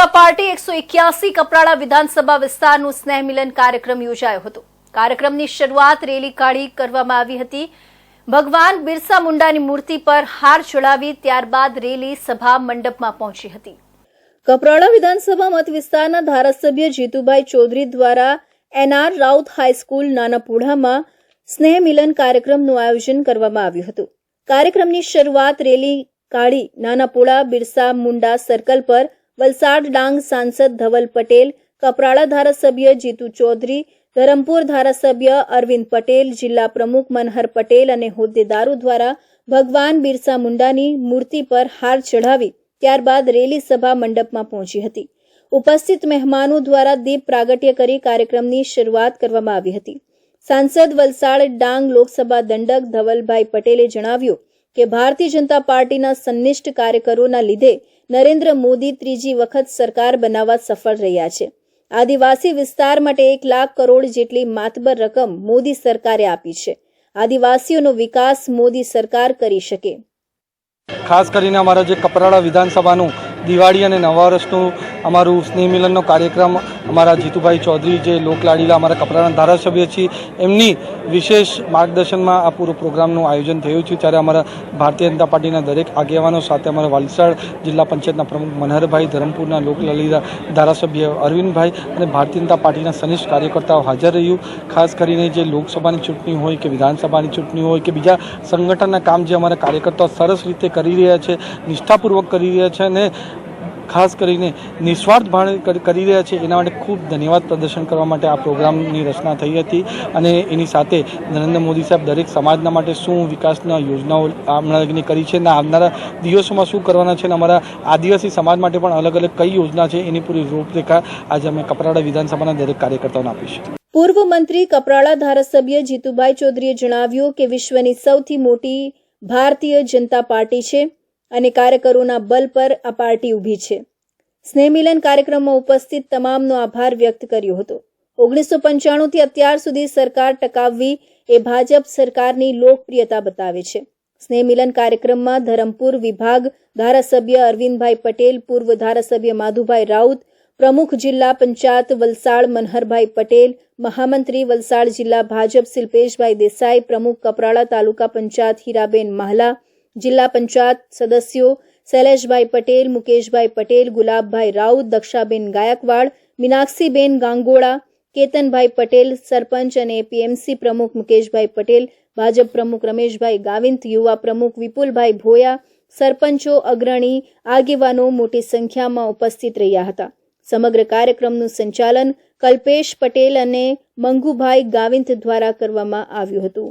જનતા party એકસો એક્યાસી કપરાડા વિધાનસભા વિસ્તારનું સ્નેહ મિલન કાર્યક્રમ યોજાયો હતો. કાર્યક્રમની શરૂઆત રેલી કાઢી કરવામાં આવી હતી. ભગવાન બિરસા મુંડાની મૂર્તિ પર હાર ચડાવી ત્યારબાદ રેલી સભા મંડપમાં પહોંચી હતી. કપરાડા વિધાનસભા મત વિસ્તારના ધારાસભ્ય જીતુભાઈ ચૌધરી દ્વારા એનઆર રાઉત હાઈસ્કૂલ નાનાપુડામાં સ્નેહ મિલન કાર્યક્રમનું આયોજન કરવામાં આવ્યું હતું. કાર્યક્રમની શરૂઆત રેલી કાઢી નાનાપુડા બિરસા મુંડા સર્કલ પર વલસાડ ડાંગ સાંસદ ધવલ પટેલ કપરાળા ધારાસભ્ય જીતુ ચૌધરી, ધરમપુર ધારાસભ્ય અરવિંદ પટેલ, જિલ્લા પ્રમુખ મનહર પટેલ અને હોદ્દેદારો દ્વારા ભગવાન બિરસા મુંડાની મૂર્તિ પર હાર ચઢાવી ત્યારબાદ રેલી સભા મંડપમાં પહોંચી હતી. ઉપસ્થિત મહેમાનો દ્વારા દીપ પ્રાગટ્ય કરી કાર્યક્રમની શરૂઆત કરવામાં આવી હતી. સાંસદ વલસાડ ડાંગ લોકસભા દંડક ધવલભાઈ પટેલે જણાવ્યું કે ભારતીય જનતા પાર્ટીના સંનિષ્ઠ કાર્યકરોના લીધે નરેન્દ્ર મોદી ત્રીજી વખત સરકાર બનાવવા સફળ રહ્યા છે. આદિવાસી વિસ્તાર માટે એક લાખ કરોડ જેટલી માતબર રકમ મોદી સરકારે આપી છે. આદિવાસીઓનો વિકાસ મોદી સરકાર કરી શકે. ખાસ કરીને અમારા જે કપરાડા વિધાનસભાનું દિવાળી અને નવા વર્ષનું અમારું સ્નેહ મિલનનો કાર્યક્રમ અમારા જીતુભાઈ ચૌધરી જે લોકલાડીલા અમારા કપરાના ધારાસભ્ય છે એમની વિશેષ માર્ગદર્શનમાં આ પૂરો પ્રોગ્રામનું આયોજન થયું છે. ત્યારે અમારા ભારતીય જનતા પાર્ટીના દરેક આગેવાનો સાથે અમારા વલસાડ જિલ્લા પંચાયતના પ્રમુખ મનહરભાઈ, ધરમપુરના લોકલાલીલા ધારાસભ્ય અરવિંદભાઈ અને ભારતીય જનતા પાર્ટીના સનિષ્ઠ કાર્યકર્તાઓ હાજર રહ્યું. ખાસ કરીને જે લોકસભાની ચૂંટણી હોય કે વિધાનસભાની ચૂંટણી હોય કે બીજા સંગઠનના કામ જે અમારા કાર્યકર્તાઓ સરસ રીતે કરી રહ્યા છે, નિષ્ઠાપૂર્વક કરી રહ્યા છે અને ખાસ કરીને નિસ્વાર્થ ભાણે કરી રહ્યા છે. એના માટે ખૂબ ધન્યવાદ પ્રદર્શન કરવા માટે આ પ્રોગ્રામની રચના થઈ હતી અને એની સાથે નરેન્દ્ર મોદી સાહેબ દરેક સમાજના માટે શું વિકાસના યોજનાઓ હમણાં કરી છે અને આવનારા દિવસોમાં શું કરવાના છે અને અમારા આદિવાસી સમાજ માટે પણ અલગ અલગ કઈ યોજના છે એની પૂરી રૂપરેખા આજે અમે કપરાડા વિધાનસભાના દરેક કાર્યકર્તાઓને આપીશું. પૂર્વ મંત્રી કપરાળા ધારાસભ્ય જીતુભાઈ ચૌધરીએ જણાવ્યું કે વિશ્વની સૌથી મોટી ભારતીય જનતા પાર્ટી છે. અને કાર્યકરોના બલ પર આ પાર્ટી ઊભી છે. સ્નેહમિલન કાર્યક્રમમાં ઉપસ્થિત તમામનો આભાર વ્યક્ત કર્યો હતો. ઓગણીસો પંચાણુંથી અત્યાર સુધી સરકાર ટકાવવી એ ભાજપ સરકારની લોકપ્રિયતા બતાવે છે. સ્નેહમિલન કાર્યક્રમમાં ધરમપુર વિભાગ ધારાસભ્ય અરવિંદભાઈ પટેલ, પૂર્વ ધારાસભ્ય માધુભાઈ રાઉત, પ્રમુખ જિલ્લા પંચાયત વલસાડ મનહરભાઈ પટેલ, મહામંત્રી વલસાડ જિલ્લા ભાજપ શિલ્પેશભાઈ દેસાઈ, પ્રમુખ કપરાળા તાલુકા પંચાયત હીરાબેન માહલા જિલ્લા પંચાયત સદસ્યો શૈલેષભાઈ પટેલ, મુકેશભાઈ પટેલ, ગુલાબભાઈ રાઉત, દક્ષાબેન ગાયકવાડ, મીનાક્ષીબેન ગાંગોળા કેતનભાઈ પટેલ, સરપંચ અને પીએમસી પ્રમુખ મુકેશભાઈ પટેલ, ભાજપ પ્રમુખ રમેશભાઈ ગાવિંત યુવા પ્રમુખ વિપુલભાઈ ભોયા, સરપંચો, અગ્રણી, આગેવાનો મોટી સંખ્યામાં ઉપસ્થિત રહ્યા હતા. સમગ્ર કાર્યક્રમનું સંચાલન કલ્પેશ પટેલ અને મંગુભાઈ ગાવિંત દ્વારા કરવામાં આવ્યું હતું.